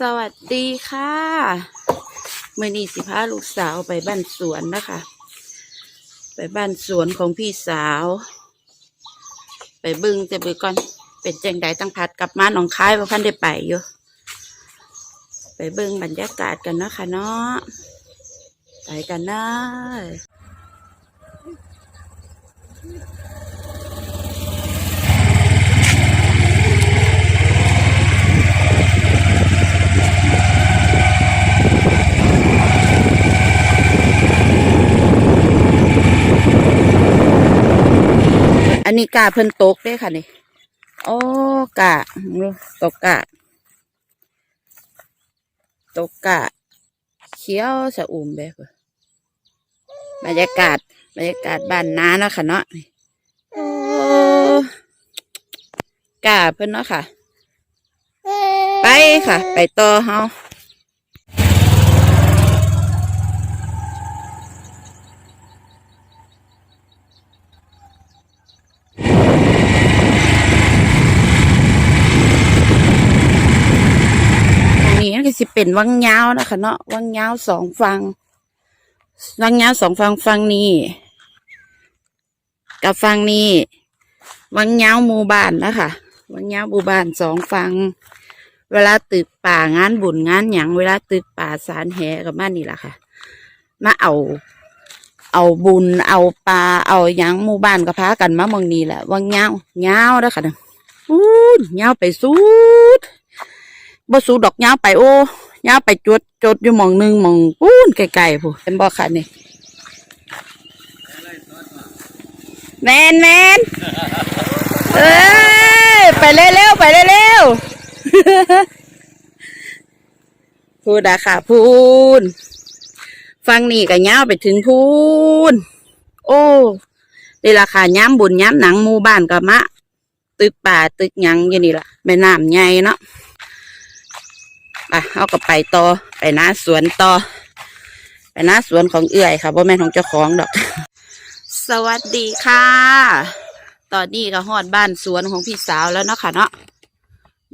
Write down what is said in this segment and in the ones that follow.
สวัสดีค่ะเมื่อนี้สิพาลูกสาวไปบ้านสวนนะคะ ไปบ้านสวนของพี่สาว ไปบึงจะบึงก่อนเป็นแจงใดตั้งพัดกลับมาหนองคายว่าพันได้ไปอยู่ ไปเบิ่งบรรยากาศกันเนาะคะเนาะไปกันนะ อันนี้กาเพิ่นตกเด้ค่ะนี่โอ้กะตกกะ ตกกะ เขียวสะอุ่มแบบบรรยากาศบรรยากาศบ้านน้าเนาะค่ะเนาะโอ้กะเพิ่นเนาะค่ะ ไปค่ะ ไปต่อเฮา ตรงนี้ก็ สิเป็นวังยาวนะคะเนาะวังยาวสองฟัง วังยาวสองฟังฟังนี้ กับฟังนี้ วังยาวหมู่บ้านนะคะวังยาวหมู่บ้านสองฟัง เวลาตึกป่างานบุญงานหยังเวลาตึกป่าสารแหกับบ้านนี่แหละค่ะ มาเอา เอาบุญ เอาปลาเอาหยังหมู่บ้านก็พากันมาเมืองนี้แหละวังยาว ยาวนะคะเนาะอู้ยาวไปสุด บ่สูดอกยาไปโอ้ยาไปจดจดอยู่หมองหนึ่งหมองปูนไกลๆผู้เป็นบ่ค่ะนี่แมนแมนเอ้ยไปเร็วๆไปเร็วๆพูดอะค่ะพูนฟังนี่ก็ย้าไปถึงพูนโอ้นี่ราคาย้ำบุญย้ำหนังหมู่บ้านก็มะตึกป่าตึกหยังอยู่นี่ล่ะแม่น้ำใหญ่เนาะ อะเอาก็ไปต่อไปหน้าสวนต่อไปหน้าสวนของเอื่อยค่ะพราแม่ของเจ้าของดอก สวัสดีค่ะ ตอนนี้ก็ฮอดบ้านสวนของพี่สาวแล้วเนาะค่ะเนาะ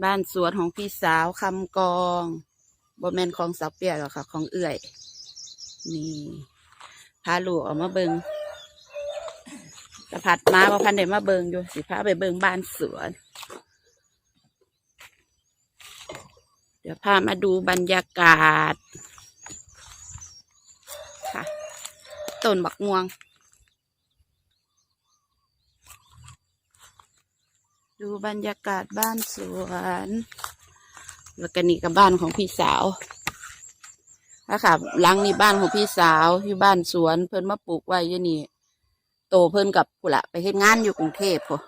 บ้านสวนของพี่สาวคำกองบ่แมนของสาวเปียหรอค่ะ ของเอื่อย นี่พาลูกออกมาเบิงกระพัดมาว่าพันเดมาเบิงอยู่สิพาไปเบิงบ้านสวน ดี๋ยวพามาดูบรรยากาศ ค่ะ ต้นบักม่วง ดูบรรยากาศบ้านสวน แล้วก็นี่กับบ้านของพี่สาวนะคะหลังนี่บ้านของพี่สาวอยู่บ้านสวน เพิ่นมาปลูกไว้ยี่นี่ โตเพิ่นกับผู้ละไปเฮ็ดงานอยู่กรุงเทพพอ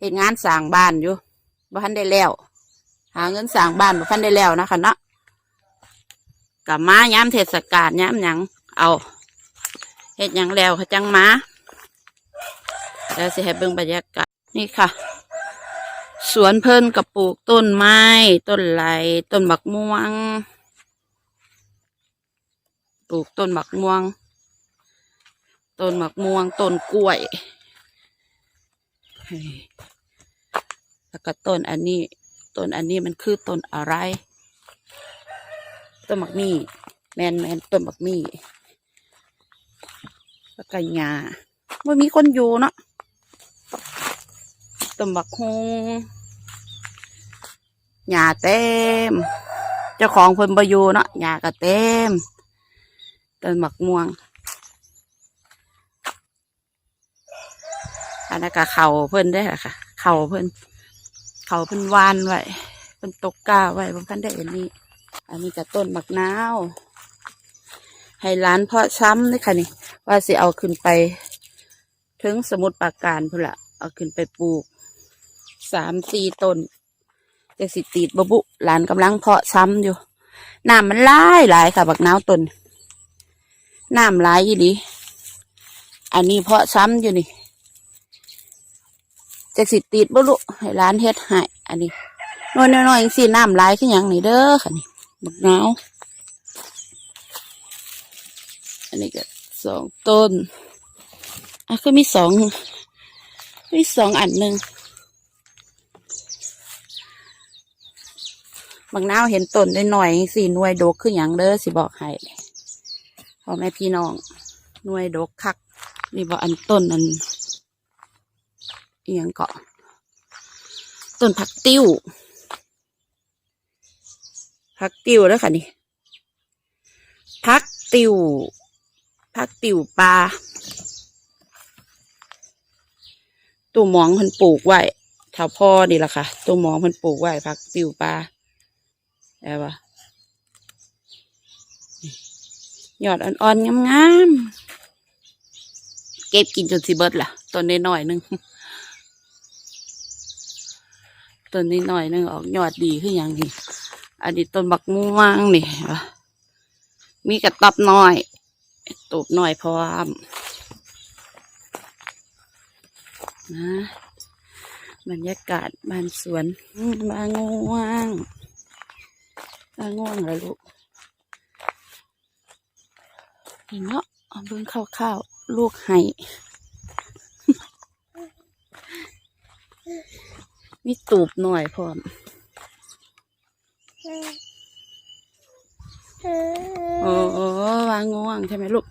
เฮ็ดงานสร้างบ้านอยู่บ้านได้แล้ว หาเงินสร้างบ้านบ่ทันได้แล้วนะคะเนาะกลับมาย้ำเทศกาลย้ำหยังเอาเฮ็ดหยังแล้วเขาจังมาแล้วสิให้เบิ่งบรรยากาศนี่ค่ะ สวนเพิ่นกับปลูกต้นไม้ ต้นไหลต้นบักม่วง ปลูกต้นบักม่วง ต้นบักม่วงต้นกล้วยแล้วก็ต้นอันนี้ ต้นอันนี้มันคือต้นอะไร ต้นบักมี่ แมนแมนต้นบักมี่แล้ก็หญ้าไม่มีคนอยู่เนาะต้นบักฮงหญ้าเต็ม เจ้าของเพิ่นบอยู่เนาะหญ้าก็เต็ม ต้นบักม่วงอันนั้นก็เข่าเพิ่นได้ค่ะ เข่าเพิ่น เขาเพิ่นวานไว้เพิ่นตกกาไว้บนพันได้อันนี้อันนี้ก็ต้นมะนาวให้ร้านเพาะช้ำนี่ค่ะนี่ ว่าสิเอาขึ้นไป ถึงสมุดปาการพุ่นละเอาขึ้นไปปลูกสามสี่ต้นจะสิติดบบุหลานกำลังเพาะช้ำอยู่น้ำมันหลายหลายค่ะ บักนาวต้นน้ำหลายอยู่ดีอันนี้เพาะช้ำอยู่นี่ จากสิติดบ่ลุให้ร้านเฮ็ดให้อันนี้น้อยๆๆสิน้ำลายขึ้นอย่างนี้เด้อค่ะนี่บักนาวอันนี้ก็สองต้นอะคือมีสองมีสองอันหนึ่งบางนาวเห็นต้นได้หน่อยสี่หน่วยดกคืออย่างเด้อสิบอกให้พ่อแม่พี่น้องหน่วยดกคักนี่บอกอันต้นอัน อียงเกาะต้นผักติ้วผักติ้วแล้วค่ะนี่ผักติ้วผักติ้วปลาตู้หมองเพิ่นปลูกไว้แถวพ่อนี่แหละค่ะตู้หมองเพิ่นปลูกไว้ผักติ้วปลาได้ปะยอดอ่อนๆงามๆเก็บกินจนสิเบิดล่ะต้นน้อยๆหนึง ต้นนี้หน่อยนึงออกยอดดีขึ้นอย่างนี้อันนี้ต้นบักม่วงนี่มีกระตอบน้อยตูบหน้อยพร้อมนะบรรยากาศบ้านสวนบางง่วงบางง่วงเหรอลูกนี่เนาะเอาเบิ่งข้าวๆลูกไห้ มีตูบหน่อยพร้อมโอ้โอ้วางง่วงใช่ไหมลูก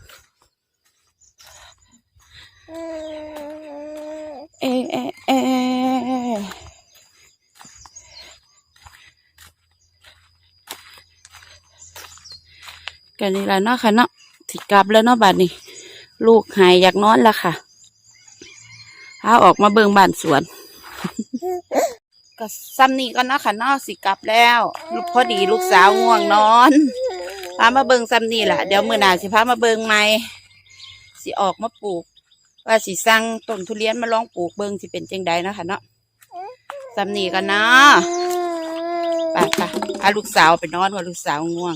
เอเอเอกันนี่ละเนาะค่ะเนาะสิกลับแล้วเนาะบัดนี้ ลูกหายอยากนอนแล้วค่ะพาออกมาเบิ่งบ้านสวน ก็ซ้ำนี่ก็เนาะค่ะเนาะสิกลับแล้วลูกพอดีลูกสาวง่วงนอนพามาเบิงซ้ำนี่แหละเดี๋ยวมือหน้าสิพามาเบิงใหม่สิออกมาปลูก ว่าสิสั่งต้นทุเรียนมาลองปลูกเบิงสิเป็นจังใดเนาะค่ะเนาะซ้ำนี่ก็เนาะไปค่ะพาลูกสาวไปนอนว่าลูกสาวง่วง